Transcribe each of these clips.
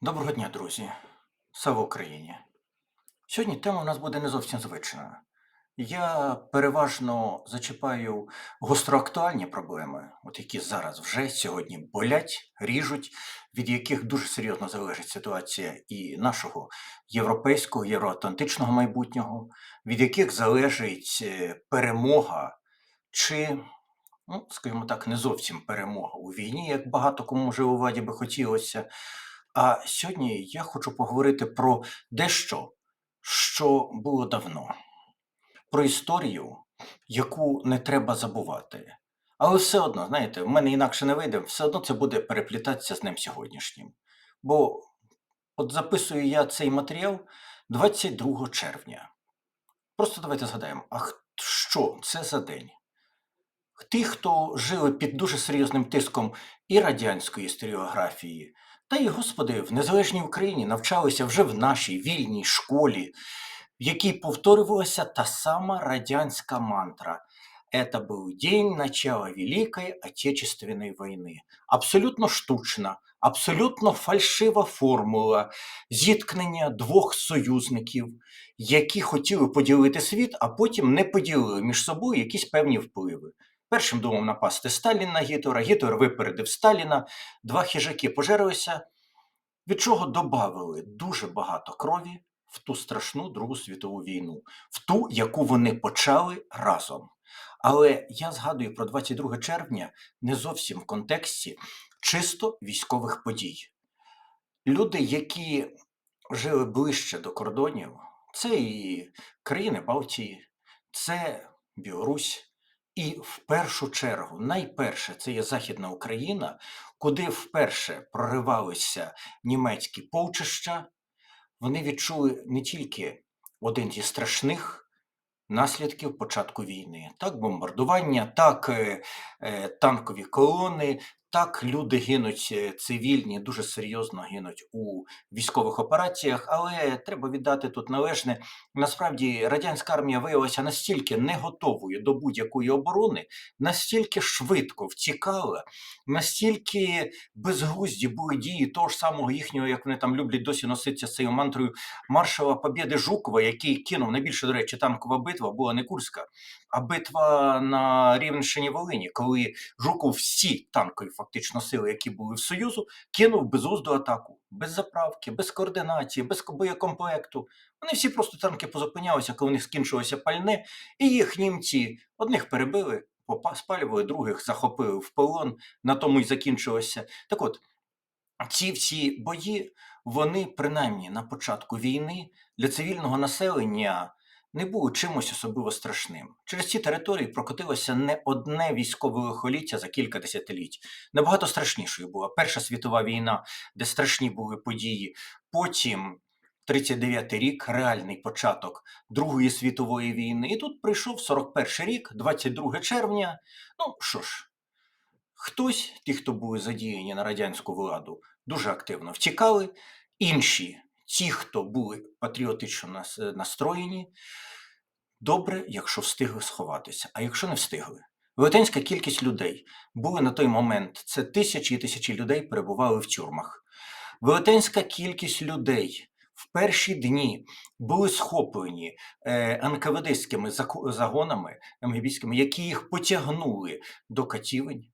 Доброго дня, друзі! Слава Україні! Сьогодні тема у нас буде не зовсім звична. Я переважно зачіпаю гостроактуальні проблеми, от які зараз вже сьогодні болять, ріжуть, від яких дуже серйозно залежить ситуація і нашого європейського, євроатлантичного майбутнього, від яких залежить е, перемога чи, ну, скажімо так, не зовсім перемога у війні, як багато кому вже у владі би хотілося. А сьогодні я хочу поговорити про дещо, що було давно, про історію, яку не треба забувати. Але все одно, знаєте, в мене інакше не вийде, все одно це буде переплітатися з ним сьогоднішнім. Бо от записую я цей матеріал 22 червня. Просто давайте згадаємо, а що це за день? Ті, хто жили під дуже серйозним тиском і радянської історіографії, та й, господи, в незалежній Україні навчалися вже в нашій вільній школі, в якій повторювалася та сама радянська мантра. Это был день начала Великой Отечественной войны. Абсолютно штучна, абсолютно фальшива формула зіткнення двох союзників, які хотіли поділити світ, а потім не поділили між собою якісь певні впливи. Першим думав напасти Сталін на Гітлера, Гітлер випередив Сталіна, два хижаки пожерилися, від чого додали дуже багато крові в ту страшну Другу світову війну, в ту, яку вони почали разом. Але я згадую про 22 червня не зовсім в контексті чисто військових подій. Люди, які жили ближче до кордонів, це і країни Балтії, це Білорусь, і в першу чергу, найперше, це є Західна Україна, куди вперше проривалися німецькі полчища, вони відчули не тільки один зі страшних наслідків початку війни. Так, бомбардування, так е, е, танкові колони, так люди гинуть е, цивільні, дуже серйозно гинуть у військових операціях, але треба віддати тут належне. Насправді радянська армія виявилася настільки не готовою до будь-якої оборони, настільки швидко втікала, настільки безглузді були дії того ж самого їхнього, як вони там люблять досі носитися з цією мантрою маршала Побєди Жукова, який кинув найбільше, до речі, танкова битва була не Курська, а битва на Рівненщині Волині, коли Жуков всі танкові фактично сили, які були в Союзу, кинув безглузду атаку, без заправки, без координації, без боєкомплекту. Вони всі просто танки позупинялися, коли у них скінчилося пальне, і їх німці одних перебили, спалювали, других захопили в полон, на тому й закінчилося. Так от, ці всі бої, вони принаймні на початку війни для цивільного населення не були чимось особливо страшним. Через ці території прокотилося не одне військове лихоліття за кілька десятиліть. Набагато страшнішою була Перша світова війна, де страшні були події. Потім 39-й рік, реальний початок Другої світової війни. І тут прийшов 41-й рік, 22 червня. Ну що ж, Хтось, ті, хто були задіяні на радянську владу, дуже активно втікали, інші, ті, хто були патріотично настроєні, добре, якщо встигли сховатися. А якщо не встигли, велетенська кількість людей були на той момент, це тисячі і тисячі людей перебували в тюрмах. Велетенська кількість людей в перші дні були схоплені е, НКВДськими загонами МГБськими, які їх потягнули до катівень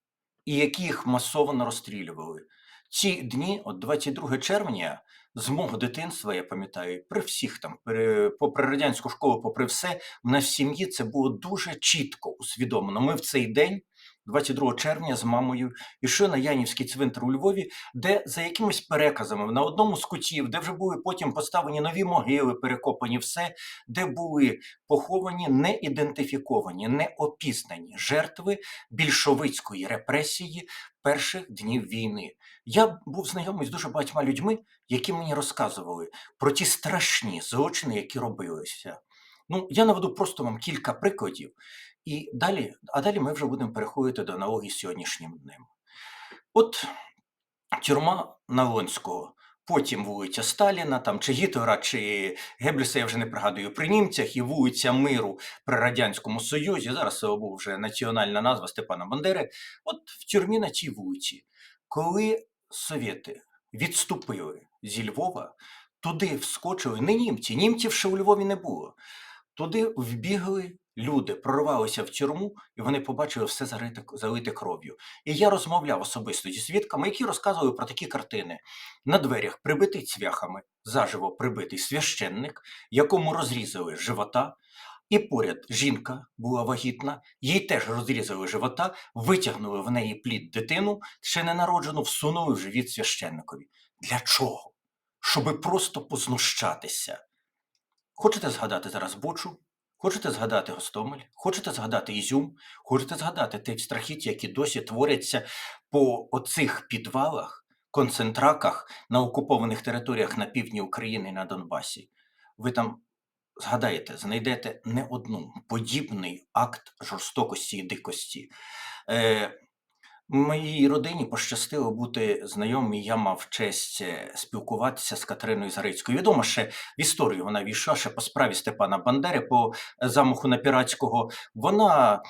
і які їх масово розстрілювали. Ці дні, от 22 червня, з мого дитинства, я пам'ятаю, при всіх там, при, попри радянську школу, попри все, в нас в сім'ї це було дуже чітко усвідомлено. Ми в цей день, 22 червня, з мамою йшли на Янівський цвинтар у Львові, де за якимись переказами на одному з кутів, де вже були потім поставлені нові могили, перекопані все, де були поховані неідентифіковані, неопізнані жертви більшовицької репресії перших днів війни. Я був знайомий з дуже багатьма людьми, які мені розказували про ті страшні злочини, які робилися. Ну, я наведу просто вам кілька прикладів, і далі, а далі ми вже будемо переходити до аналогії з сьогоднішнім днем. От тюрма Навонського, потім вулиця Сталіна, там чи Гітлера, чи Гебліса, я вже не пригадую, при німцях і вулиця Миру при Радянському Союзі. Зараз це був вже національна назва Степана Бандери. От в тюрмі на цій вулиці, коли совєти відступили зі Львова, туди вскочили не німці, німців ще у Львові не було. Туди вбігли люди, прорвалися в тюрму, і вони побачили все зарите, залите кров'ю. І я розмовляв особисто зі свідками, які розказували про такі картини. На дверях прибитий цвяхами, заживо прибитий священник, якому розрізали живота. І поряд жінка була вагітна, їй теж розрізали живота, витягнули в неї плід дитину, ще ненароджену, всунули в живіт священникові. Для чого? Щоби просто познущатися. Хочете згадати зараз Бучу? Хочете згадати Гостомель? Хочете згадати Ізюм? Хочете згадати ті страхіття, які досі творяться по оцих підвалах, концентраках на окупованих територіях на півдні України і на Донбасі? Ви там згадаєте, знайдете не одну подібний акт жорстокості і дикості. Е, Моїй родині пощастило бути знайомим, я мав честь е, спілкуватися з Катериною Зарицькою. Відомо ще в історію вона війшла ще по справі Степана Бандери по замаху на Піратського. Вона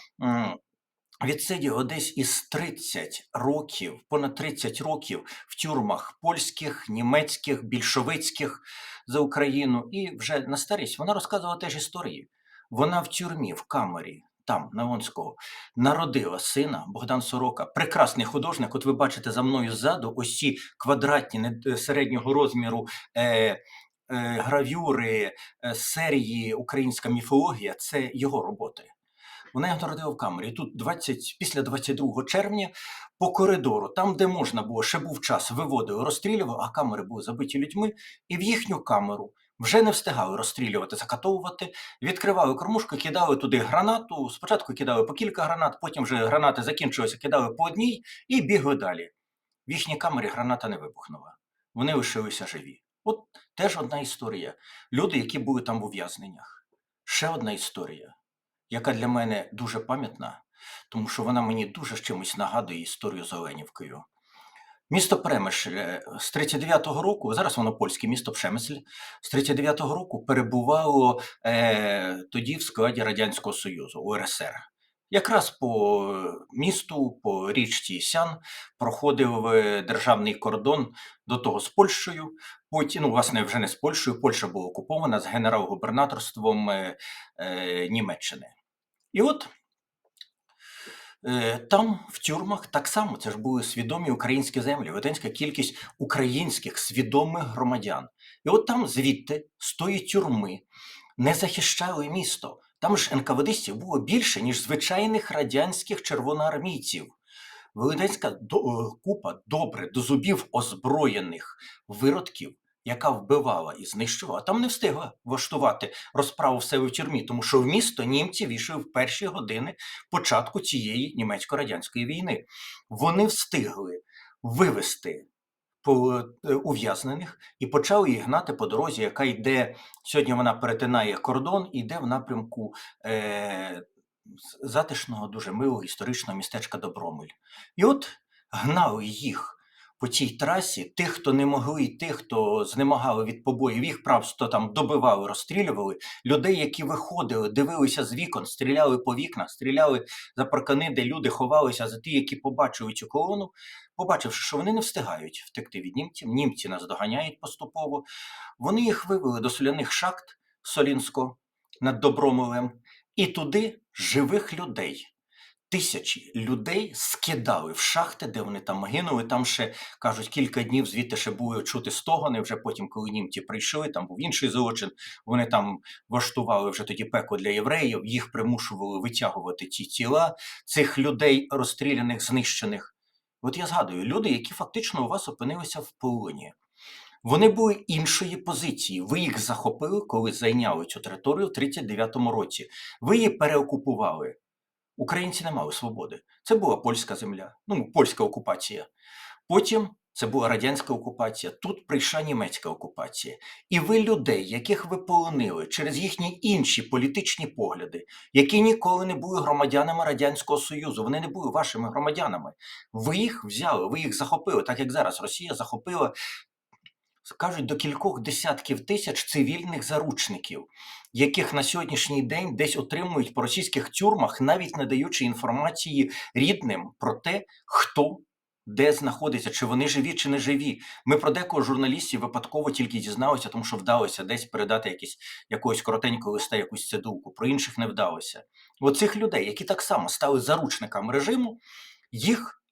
відсиділа десь із 30 років, понад 30 років в тюрмах польських, німецьких, більшовицьких за Україну. І вже на старість вона розказувала теж історії. Вона в тюрмі, в камері, там, на Вонського, народила сина Богдан Сорока, прекрасний художник. От ви бачите за мною ззаду ось ці квадратні середнього розміру е, е, гравюри е, серії Українська міфологія це його роботи. Вона його народила в камері. Тут 20, після 22 червня по коридору, там, де можна було, ще був час, виводили, розстрілювали, а камери були забиті людьми, і в їхню камеру вже не встигали розстрілювати, закатовувати, відкривали кормушку, кидали туди гранату. Спочатку кидали по кілька гранат, потім вже гранати закінчилися, кидали по одній і бігли далі. В їхній камері граната не вибухнула. Вони лишилися живі. От теж одна історія. Люди, які були там в ув'язненнях. Ще одна історія, яка для мене дуже пам'ятна, тому що вона мені дуже з чимось нагадує історію з Оленівкою. Місто Премишль е, з 39-го року, зараз воно польське місто Пшемисль, з 39-го року перебувало е, тоді в складі Радянського Союзу, УРСР. Якраз по місту, по річці Сян проходив е, державний кордон до того з Польщею. Потім, ну, власне, вже не з Польщею, Польща була окупована з генерал-губернаторством е, е, Німеччини. І от Е, Там в тюрмах так само це ж були свідомі українські землі, велетенська кількість українських свідомих громадян. І от там звідти з тої тюрми не захищали місто. Там ж НКВДистів було більше, ніж звичайних радянських червоноармійців. Велетенська е, купа добре до зубів озброєних виродків, яка вбивала і знищувала, там не встигла влаштувати розправу в себе в тюрмі, тому що в місто німці війшли в перші години початку цієї німецько-радянської війни. Вони встигли вивести е, ув'язнених і почали їх гнати по дорозі, яка йде сьогодні. Вона перетинає кордон і йде в напрямку е, затишного, дуже милого історичного містечка Добромель. І от гнали їх. По цій трасі тих, хто не могли, і тих, хто знемагали від побоїв, їх просто там добивали, розстрілювали. Людей, які виходили, дивилися з вікон, стріляли по вікнах, стріляли за паркани, де люди ховалися за ті, які побачили цю колону, побачивши, що вони не встигають втекти від німців, німці нас доганяють поступово. Вони їх вивели до соляних шахт Солінського над Добромолем, і туди живих людей. Тисячі людей скидали в шахти, де вони там гинули. Там ще кажуть, кілька днів звідти ще були чути стогони. Вже потім, коли німці прийшли, там був інший злочин. Вони там влаштували вже тоді пекло для євреїв. Їх примушували витягувати ті тіла цих людей, розстріляних, знищених. От я згадую, люди, які фактично у вас опинилися в полоні. Вони були іншої позиції. Ви їх захопили, коли зайняли цю територію в 39-му році. Ви її переокупували. Українці не мали свободи. Це була польська земля, ну, польська окупація. Потім це була радянська окупація. Тут прийшла німецька окупація. І ви людей, яких ви полонили через їхні інші політичні погляди, які ніколи не були громадянами Радянського Союзу, вони не були вашими громадянами. Ви їх взяли, ви їх захопили, так як зараз Росія захопила. Кажуть, до кількох десятків тисяч цивільних заручників, яких на сьогоднішній день десь отримують по російських тюрмах, навіть не даючи інформації рідним про те, хто де знаходиться, чи вони живі, чи не живі. Ми про декого журналістів випадково тільки дізналися, тому що вдалося десь передати якісь, якогось коротенького листа, якусь цидулку, про інших не вдалося. Оцих людей, які так само стали заручниками режиму, їх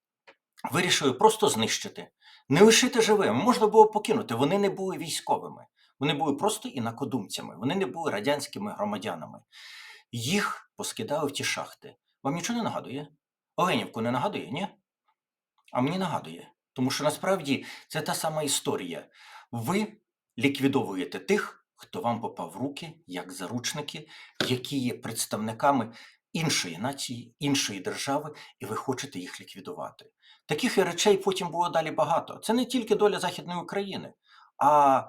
вирішили просто знищити, не лишити живими. Можна було покинути. Вони не були військовими, вони були просто інакодумцями, вони не були радянськими громадянами. Їх поскидали в ті шахти. Вам нічого не нагадує? Оленівку не нагадує, ні? А мені нагадує. Тому що насправді це та сама історія. Ви ліквідовуєте тих, хто вам попав в руки, як заручники, які є представниками іншої нації, іншої держави, і ви хочете їх ліквідувати. Таких речей потім було далі багато. Це не тільки доля Західної України, а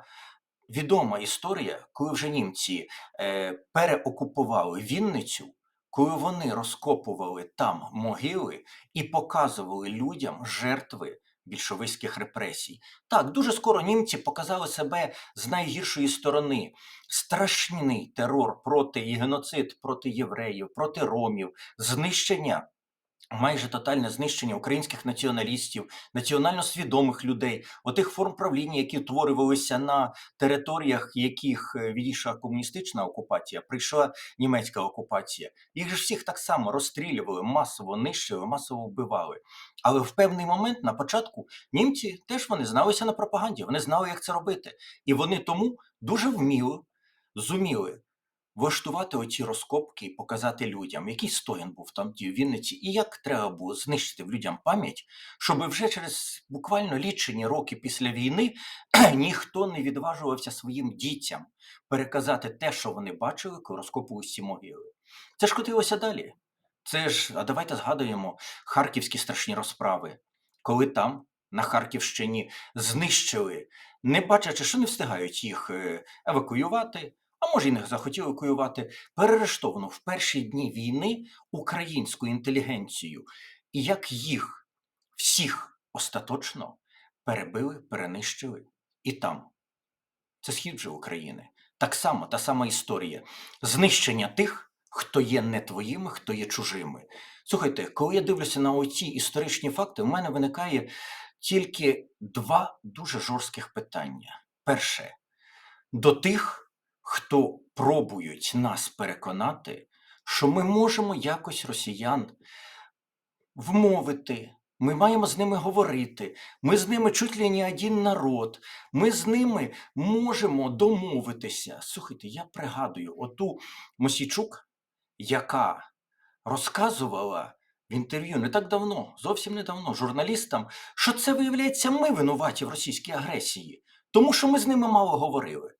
відома історія, коли вже німці е, переокупували Вінницю, коли вони розкопували там могили і показували людям жертви більшовицьких репресій. Так, дуже скоро німці показали себе з найгіршої сторони. Страшний терор проти і геноцид проти євреїв, проти ромів, знищення. Майже тотальне знищення українських націоналістів, національно свідомих людей, отих форм правління, які утворювалися на територіях, яких е, відійшла комуністична окупація, прийшла німецька окупація. Їх же всіх так само розстрілювали, масово нищили, масово вбивали. Але в певний момент на початку німці теж вони зналися на пропаганді, вони знали, як це робити. І вони тому дуже вміло зуміли влаштувати оці розкопки і показати людям, який стоян був там в Вінниці, і як треба було знищити в людям пам'ять, щоб вже через буквально лічені роки після війни ніхто не відважувався своїм дітям переказати те, що вони бачили, коли розкопували ці могили. Це ж котилося далі. Це ж, а давайте згадуємо харківські страшні розправи, коли там, на Харківщині, знищили, не бачачи, що не встигають їх е, евакуювати, а може й не захотіли евакуювати, перерештовано в перші дні війни українську інтелігенцію, і як їх всіх остаточно перебили, перенищили і там. Це схід же України. Так само, та сама історія. Знищення тих, хто є не твоїми, хто є чужими. Слухайте, коли я дивлюся на оці історичні факти, у мене виникає тільки два дуже жорстких питання. Перше, до тих, хто пробують нас переконати, що ми можемо якось росіян вмовити. Ми маємо з ними говорити. Ми з ними чуть ли не один народ. Ми з ними можемо домовитися. Слухайте, я пригадую оту Мосійчук, яка розказувала в інтерв'ю не так давно, зовсім недавно, журналістам, що це, виявляється, ми винуваті в російській агресії, тому що ми з ними мало говорили.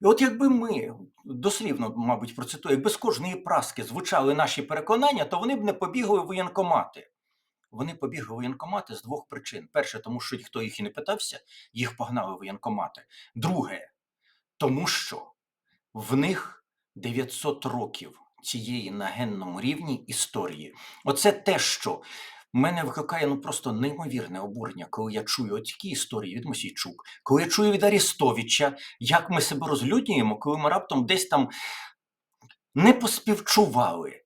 І от якби ми, дослівно, мабуть, процитую, якби з кожної праски звучали наші переконання, то вони б не побігли воєнкомати. Вони побігли воєнкомати з двох причин. Перше, тому що ніхто їх і не питався, їх погнали воєнкомати. Друге, тому що в них 900 років цієї на генному рівні історії. Оце те, що мене викликає ну просто неймовірне обурення, коли я чую такі історії від Мосійчук, коли я чую від Арістовича, як ми себе розлюднюємо, коли ми раптом десь там не поспівчували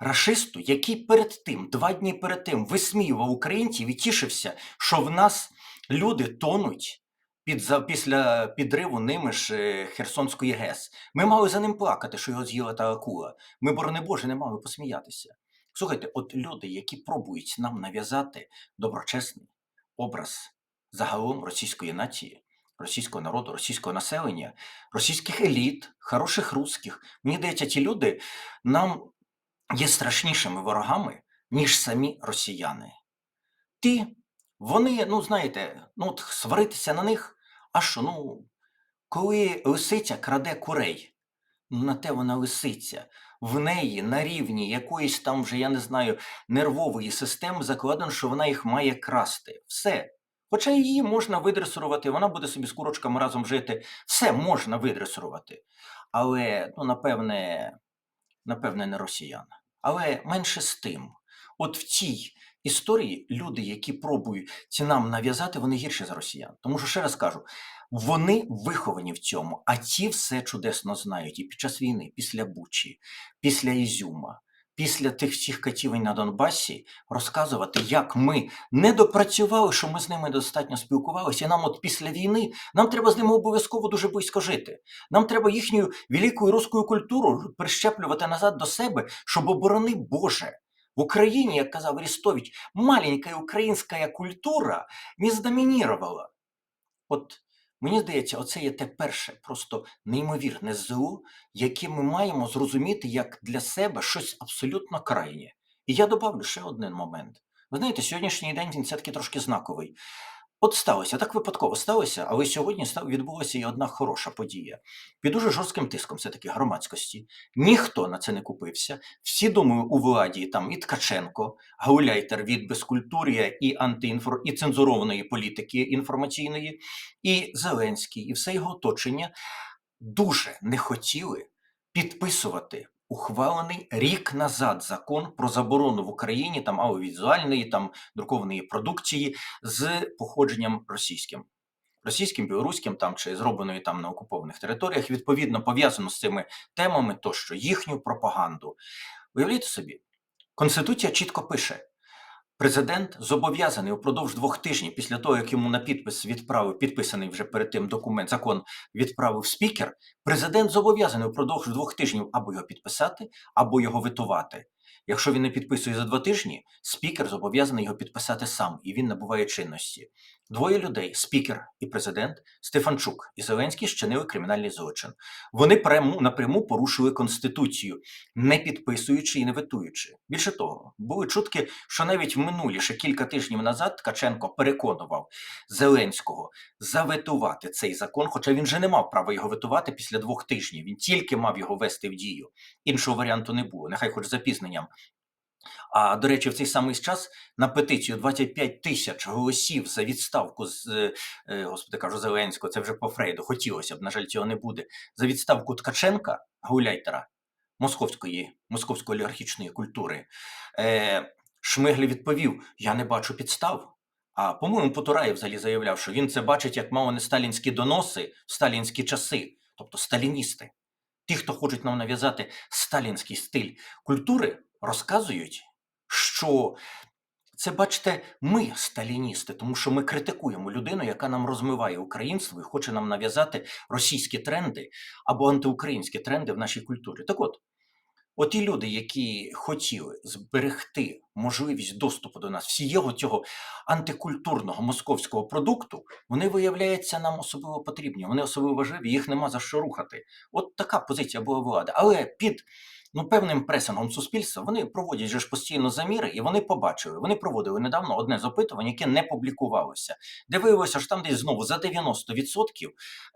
рашисту, який перед тим, два дні перед тим, висміював українців і тішився, що в нас люди тонуть під, після підриву ними ж е, Херсонської ГЕС. Ми мали за ним плакати, що його з'їла та акула. Ми, борони Боже, не мали посміятися. Слухайте, от люди, які пробують нам нав'язати доброчесний образ загалом російської нації, російського народу, російського населення, російських еліт, хороших русських, мені здається, ті люди нам є страшнішими ворогами, ніж самі росіяни. Ті, вони, ну знаєте, ну от сваритися на них, а що, ну, коли лисиця краде курей, ну на те вона лисиця. В неї на рівні якоїсь там вже, я не знаю, нервової системи закладено, що вона їх має красти. Все. Хоча її можна видресурувати, вона буде собі з курочками разом жити. Все можна видресурувати. Але, ну, напевне, напевне, не росіян. Але менше з тим, от в цій історії люди, які пробують ці нам нав'язати, вони гірші за росіян. Тому що ще раз кажу, вони виховані в цьому, а ті все чудесно знають і під час війни, після Бучі, після Ізюма, після тих всіх катівень на Донбасі розказувати, як ми не допрацювали, що ми з ними достатньо спілкувалися. І нам, от після війни, нам треба з ними обов'язково дуже близько жити. Нам треба їхню велику руську культуру прищеплювати назад до себе, щоб оборони Боже. В Україні, як казав Арістович, маленька українська культура не здомінірувала. От мені здається, оце є те перше, просто неймовірне ЗУ, яке ми маємо зрозуміти як для себе щось абсолютно крайнє. І я добавлю ще один момент. Ви знаєте, сьогоднішній день він все-таки трошки знаковий. От сталося, так випадково сталося, але сьогодні відбулася і одна хороша подія. Під дуже жорстким тиском все-таки громадськості. Ніхто на це не купився. Всі думаю, у владі там і Ткаченко, гауляйтер від безкультур'я і антиінфор... і цензурованої політики інформаційної, і Зеленський, і все його оточення дуже не хотіли підписувати ухвалений рік назад закон про заборону в Україні там аудіовізуальної, там друкованої продукції з походженням російським. Російським, білоруським там чи зробленої там на окупованих територіях, відповідно пов'язано з цими темами, тощо їхню пропаганду. Уявляєте собі, Конституція чітко пише: президент зобов'язаний упродовж двох тижнів після того, як йому на підпис відправив підписаний вже перед тим документ, закон відправив спікер. Президент зобов'язаний упродовж двох тижнів або його підписати, або його витувати. Якщо він не підписує за два тижні, спікер зобов'язаний його підписати сам, і він набуває чинності. Двоє людей, спікер і президент Стефанчук і Зеленський, щинили кримінальний злочин. Вони пряму напряму порушили конституцію, не підписуючи і не ветуючи. Більше того, були чутки, що навіть в минулі ще кілька тижнів назад Ткаченко переконував Зеленського заветувати цей закон, хоча він же не мав права його ветувати після двох тижнів. Він тільки мав його вести в дію. Іншого варіанту не було. Нехай хоч запізненням. А до речі, в цей самий час на петицію 25 тисяч голосів за відставку з е, е, господи кажу Зеленського, це вже по Фрейду. Хотілося б, на жаль, цього не буде. За відставку Ткаченка, гауляйтера московської московської олігархічної культури. Е, Шмиглі відповів: Я не бачу підстав. А по-моєму, Потураєв взагалі заявляв, що він це бачить як мало не сталінські доноси в сталінські часи, тобто сталіністи. Ті, хто хочуть нам нав'язати сталінський стиль культури, розказують, що це, бачите, ми сталіністи, тому що ми критикуємо людину, яка нам розмиває українство і хоче нам нав'язати російські тренди або антиукраїнські тренди в нашій культурі. Так от, оті люди, які хотіли зберегти можливість доступу до нас, всієго цього антикультурного московського продукту, вони виявляються нам особливо потрібні, вони особливо важливі, їх нема за що рухати. От така позиція була влади. Але під ну, певним пресингом суспільства вони проводять же ж постійно заміри, і вони побачили. Вони проводили недавно одне з опитувань, яке не публікувалося, де виявилося, що там десь знову за 90%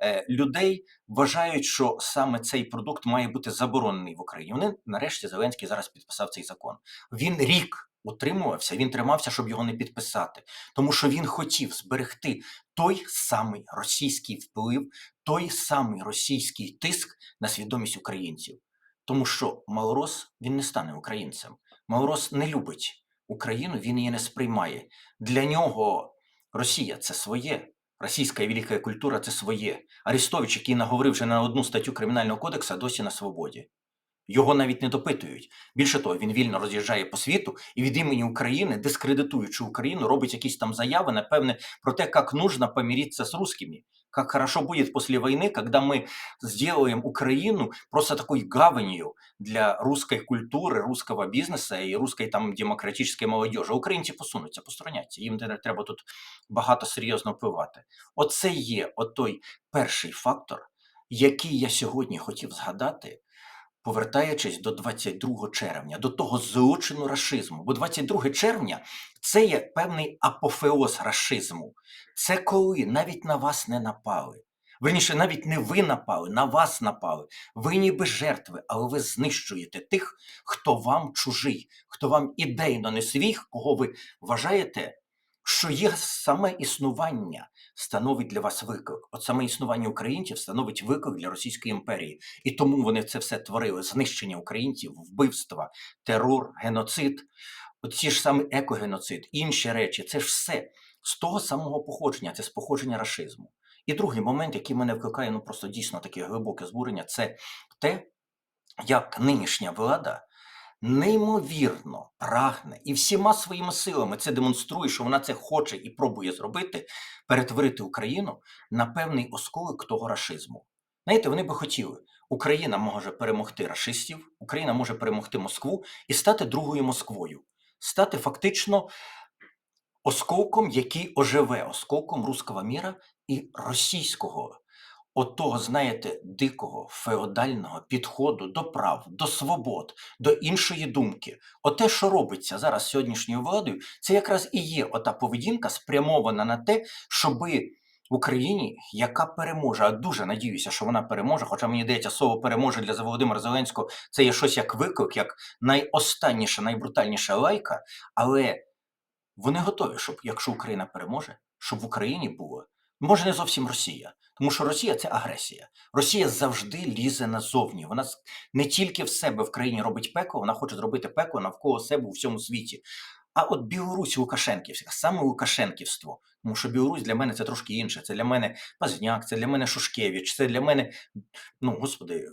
е, людей вважають, що саме цей продукт має бути заборонений в Україні. Вони нарешті Зеленський зараз підписав цей закон. Він рік. Утримувався, він тримався, щоб його не підписати, тому що він хотів зберегти той самий російський вплив, той самий російський тиск на свідомість українців. Тому що Малорос він не стане українцем. Малорос не любить Україну, він її не сприймає. Для нього Росія це своє. Російська велика культура це своє. Арестович, який наговорив вже на одну статтю Кримінального кодексу, досі на свободі. Його навіть не допитують. Більше того, він вільно роз'їжджає по світу і від імені України, дискредитуючи Україну, робить якісь там заяви, напевне, про те, як нужно помиритися з русскими. Как хорошо будет после войны, когда мы сделаем Украину просто такой гаванью для русской культури, русского бізнесу і русской там демократичної молодежі. Українці посунуться, постороняться. Їм треба тут багато серйозно впливати. Оце є отой перший фактор, який я сьогодні хотів згадати, повертаючись до 22 червня, до того злочину рашизму. Бо 22 червня це є певний апофеоз рашизму. Це коли навіть на вас не напали. Верніше, навіть не ви напали, на вас напали. Ви ніби жертви, але ви знищуєте тих, хто вам чужий, хто вам ідейно не свій, кого ви вважаєте, що їх саме існування становить для вас виклик. От саме існування українців становить виклик для Російської імперії. І тому вони це все творили: знищення українців, вбивства, терор, геноцид, оці ж саме екогеноцид, інші речі це ж все з того самого походження, це з походження рашизму. І другий момент, який мене викликає, ну просто дійсно таке глибоке збурення, це те, як нинішня влада неймовірно прагне і всіма своїми силами це демонструє, що вона це хоче і пробує зробити, перетворити Україну на певний осколок того рашизму. Знаєте, вони би хотіли, Україна може перемогти рашистів, Україна може перемогти Москву і стати другою Москвою, стати фактично осколком, який оживе, осколком руського міра і російського, отого, знаєте, дикого феодального підходу до прав, до свобод, до іншої думки. Оте, що робиться зараз сьогоднішньою владою, це якраз і є ота поведінка, спрямована на те, щоби в Україні, яка переможе, а дуже надіюся, що вона переможе. Хоча мені здається, слово переможе для Володимира Зеленського це є щось як виклик, як найостанніша, найбрутальніша лайка. Але вони готові, щоб якщо Україна переможе, щоб в Україні було може не зовсім Росія, тому що Росія це агресія. Росія завжди лізе назовні. Вона не тільки в себе в країні робить пекло, вона хоче зробити пекло навколо себе у всьому світі. А от Білорусь Лукашенківська, саме Лукашенківство, тому що Білорусь для мене це трошки інше. Це для мене Пазняк, це для мене Шушкевич, це для мене, ну господи,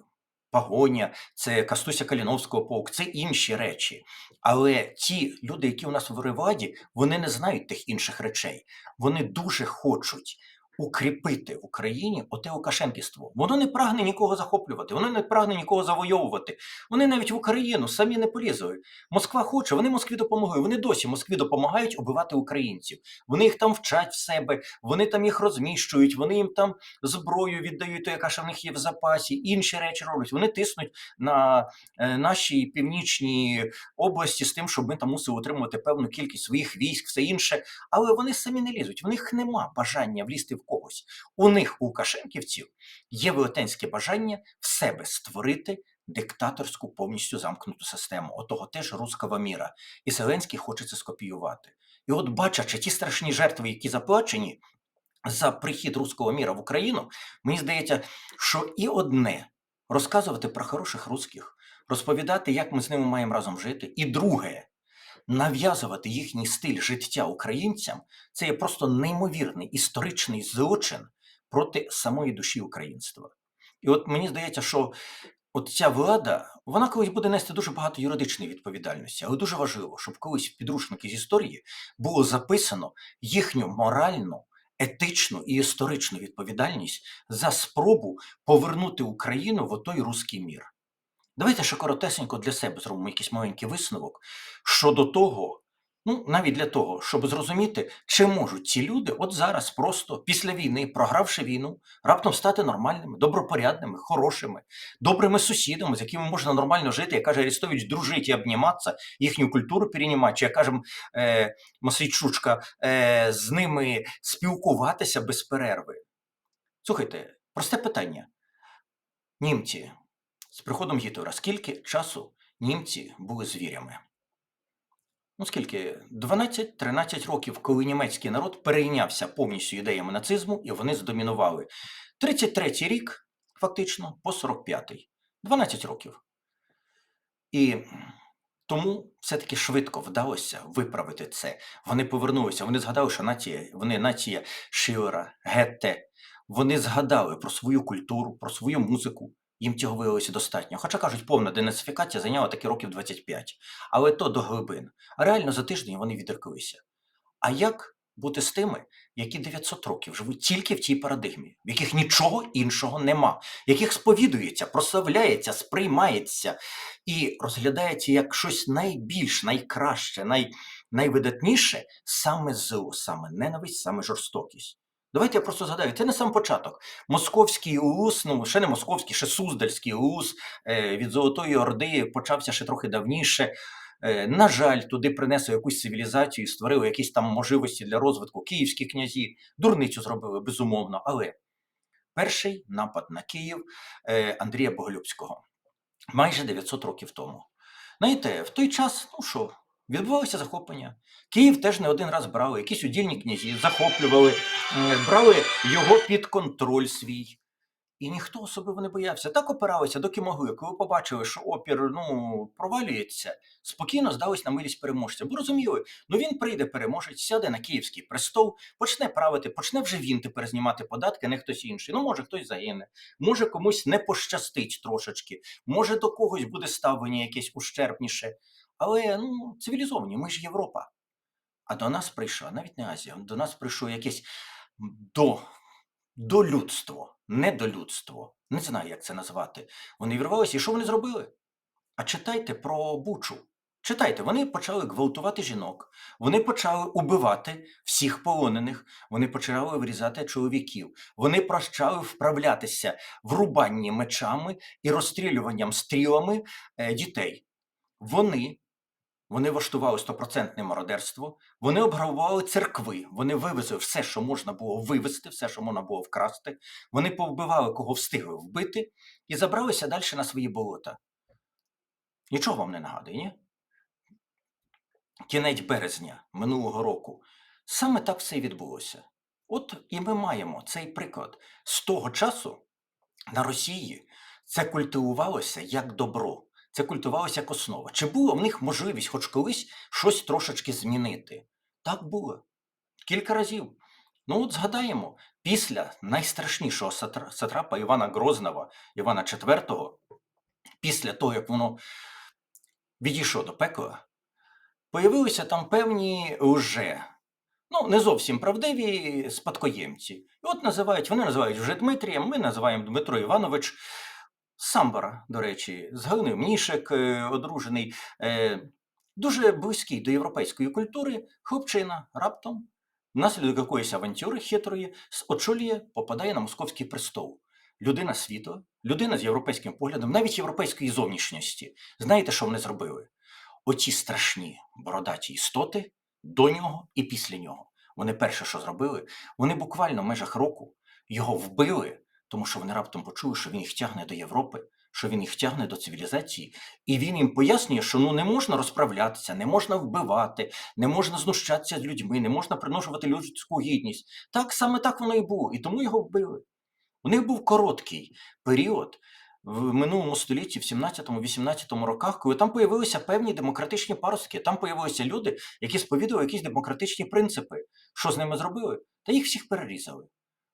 Пагоня, це Кастуся Каліновського полк, це інші речі. Але ті люди, які у нас в Риваді, вони не знають тих інших речей. Вони дуже хочуть укріпити в Україні оте Лукашенківство. Воно не прагне нікого захоплювати, воно не прагне нікого завойовувати. Вони навіть в Україну самі не полізли. Москва хоче, вони Москві допомогли. Вони досі Москві допомагають убивати українців. Вони їх там вчать в себе, вони там їх розміщують, вони їм там зброю віддають, то яка ще в них є в запасі, інші речі роблять. Вони тиснуть на е, наші північні області з тим, щоб ми там мусили отримувати певну кількість своїх військ, все інше. Але вони самі не лізуть. В них нема бажання влізти в когось. У них, у Лукашенківців, є велетенське бажання в себе створити диктаторську повністю замкнуту систему, отого теж руського міра. І Зеленський хоче це скопіювати. І от бачачи ті страшні жертви, які заплачені за прихід руського міра в Україну, мені здається, що і одне розказувати про хороших русських, розповідати, як ми з ними маємо разом жити, і друге нав'язувати їхній стиль життя українцям, це є просто неймовірний історичний злочин проти самої душі українства. І от мені здається, що от ця влада, вона колись буде нести дуже багато юридичної відповідальності, але дуже важливо, щоб колись в підручники з історії було записано їхню моральну, етичну і історичну відповідальність за спробу повернути Україну в отой руський мір. Давайте ще коротесенько для себе зробимо якийсь маленький висновок щодо того, ну навіть для того, щоб зрозуміти, чи можуть ці люди от зараз просто після війни, програвши війну, раптом стати нормальними, добропорядними, хорошими, добрими сусідами, з якими можна нормально жити, як каже Арестович, дружити і обніматися, їхню культуру переймати, чи як каже е, Масейчучка, е, з ними спілкуватися без перерви. Слухайте, просте питання. Німці з приходом Гітлера, скільки часу німці були звірями? Ну, скільки? 12-13 років, коли німецький народ перейнявся повністю ідеями нацизму, і вони здомінували. 33-й рік, фактично, по 45-й. 12 років. І тому все-таки швидко вдалося виправити це. Вони повернулися, вони згадали, що нація, вони нація Шилера, Гетте. Вони згадали про свою культуру, про свою музику. Їм цього виявилося достатньо. Хоча кажуть, повна денацифікація зайняла таки років 25. Але то до глибин. А реально за тиждень вони відреклися. А як бути з тими, які 900 років живуть тільки в тій парадигмі, в яких нічого іншого нема, яких сповідується, прославляється, сприймається і розглядається як щось найбільш, найкраще, най, найвидатніше саме зло, саме ненависть, саме жорстокість. Давайте я просто згадаю, це не сам початок. Московський УУС, ну ще не московський, ще Суздальський УУС е, від Золотої Орди почався ще трохи давніше. Е, На жаль, туди принесли якусь цивілізацію створили якісь там можливості для розвитку. Київські князі дурницю зробили, безумовно. Але перший напад на Київ е, Андрія Боголюбського майже 900 років тому. Знаєте, в той час, ну що, відбувалося захоплення. Київ теж не один раз брали, якісь удільні князі захоплювали, брали його під контроль свій. І ніхто особливо не боявся. Так опиралися, доки могли. Коли побачили, що опір ну, провалюється, спокійно здались на милість переможця. Бо розуміли, ну він прийде переможець, сяде на київський престол, почне правити, почне вже він тепер знімати податки, не хтось інший. Ну, може, хтось загине, може комусь не пощастить трошечки, може до когось буде ставлення якесь ущербніше. Але ну, цивілізовані, ми ж Європа. А до нас прийшла навіть не Азія, до нас прийшло якесь до, долюдство, недолюдство. Не знаю, як це назвати. Вони вірвалися, і що вони зробили? А читайте про Бучу. Читайте, вони почали гвалтувати жінок, вони почали убивати всіх полонених, вони почали врізати чоловіків, вони почали вправлятися в рубанні мечами і розстрілюванням стрілами е, дітей. Вони, вони влаштували стопроцентне мародерство, вони обграбували церкви, вони вивезли все, що можна було вивезти, все, що можна було вкрасти, вони повбивали, кого встигли вбити, і забралися далі на свої болота. Нічого вам не нагадує, ні? Кінець березня минулого року. Саме так все і відбулося. От і ми маємо цей приклад. З того часу на Росії це культивувалося як добро, це культивувалося як основа. Чи була в них можливість хоч колись щось трошечки змінити? Так було. Кілька разів. Ну от згадаємо, після найстрашнішого сатрапа Івана Грозного, Івана IV, після того, як воно відійшло до пекла, появилися там певні уже, ну, не зовсім правдиві спадкоємці. І от називають, вони називають вже Дмитрієм, ми називаємо Дмитро Іванович Самбара, до речі, з Галиною Мнішек, е, одружений, е, дуже близький до європейської культури, хлопчина раптом, внаслідок якоїсь авантюри хитрої, с- очолює, попадає на московський престол. Людина світу, людина з європейським поглядом, навіть європейської зовнішньості. Знаєте, що вони зробили? Оті страшні бородаті істоти до нього і після нього. Вони перше, що зробили, вони буквально в межах року його вбили, тому що вони раптом почули, що він їх тягне до Європи, що він їх тягне до цивілізації, і він їм пояснює, що ну не можна розправлятися, не можна вбивати, не можна знущатися з людьми, не можна приношувати людську гідність. Так саме так воно і було, і тому його вбили. У них був короткий період в минулому столітті, в 17-18 роках, коли там появилися певні демократичні паростки, там появилися люди, які сповідували якісь демократичні принципи. Що з ними зробили? Та їх всіх перерізали,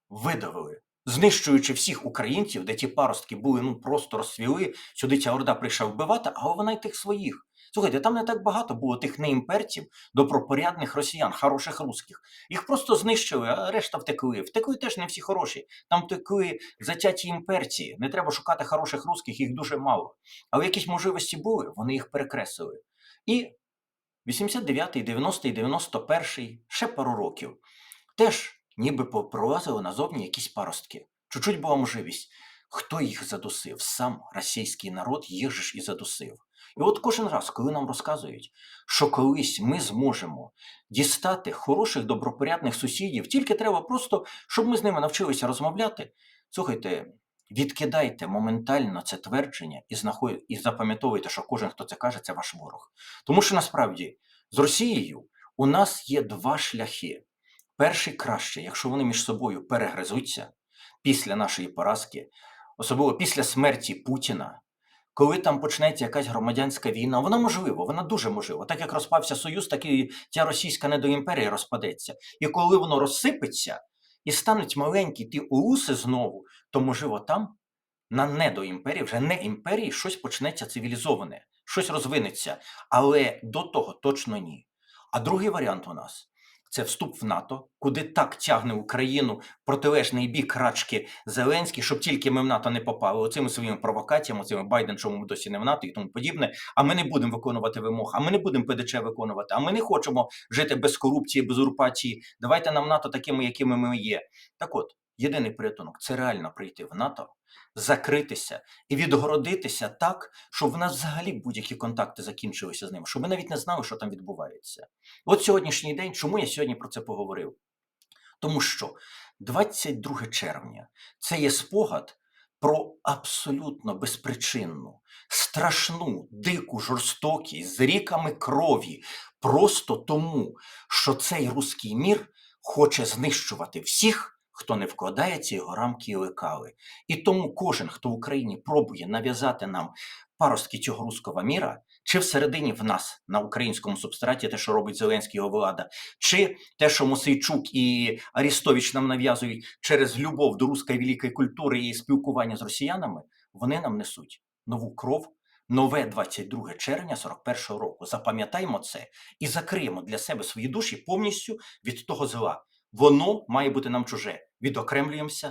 видавили, знищуючи всіх українців, де ті паростки були ну просто розсвіли. Сюди ця орда прийшла вбивати, а вона й тих своїх. Слухайте, там не так багато було тих неімперців, добропорядних росіян, хороших русських. Їх просто знищили, а решта втекли. Втекли теж не всі хороші. Там втекли затяті імперці. Не треба шукати хороших русських, їх дуже мало. Але якісь можливості були, вони їх перекреслили. І 89-й, 90-й, 91-й, ще пару років. Теж ніби пролазили назовні якісь паростки. Чуть-чуть була можливість. Хто їх задусив? Сам російський народ їх же ж і задусив. І от кожен раз, коли нам розказують, що колись ми зможемо дістати хороших добропорядних сусідів, тільки треба просто, щоб ми з ними навчилися розмовляти. Слухайте, відкидайте моментально це твердження і, знаход... і запам'ятовуйте, що кожен, хто це каже, це ваш ворог. Тому що насправді з Росією у нас є два шляхи. Перший краще, якщо вони між собою перегризуться після нашої поразки, особливо після смерті Путіна, коли там почнеться якась громадянська війна, вона можлива, вона дуже можлива. Так як розпався Союз, так і ця російська недоімперія розпадеться. І коли воно розсипеться і стануть маленькі ті уруси знову, то можливо там на недоімперії, вже не імперії, щось почнеться цивілізоване, щось розвинеться. Але до того точно ні. А другий варіант у нас це вступ в НАТО, куди так тягне Україну протилежний бік рачки Зеленський, щоб тільки ми в НАТО не попали оцими своїми провокаціями, оцими Байден, чому ми досі не в НАТО і тому подібне. А ми не будемо виконувати вимог, а ми не будемо ПДЧ виконувати, а ми не хочемо жити без корупції, без урпації. Давайте нам НАТО такими, якими ми є. Так от, єдиний порятунок це реально прийти в НАТО, закритися і відгородитися так, щоб в нас взагалі будь-які контакти закінчилися з ними, щоб ми навіть не знали, що там відбувається. От сьогоднішній день, чому я сьогодні про це поговорив? Тому що 22 червня це є спогад про абсолютно безпричинну, страшну, дику жорстокість з ріками крові, просто тому, що цей руський мір хоче знищувати всіх, хто не вкладає ці його рамки і лекали. І тому кожен, хто в Україні пробує нав'язати нам паростки цього руського міра, чи всередині в нас на українському субстраті, те, що робить Зеленський його влада, чи те, що Мосейчук і Арістович нам нав'язують через любов до руської великої культури і спілкування з росіянами, вони нам несуть нову кров, нове 22 червня 41 року. Запам'ятаємо це і закриємо для себе свої душі повністю від того зла. Воно має бути нам чуже. Відокремлюємося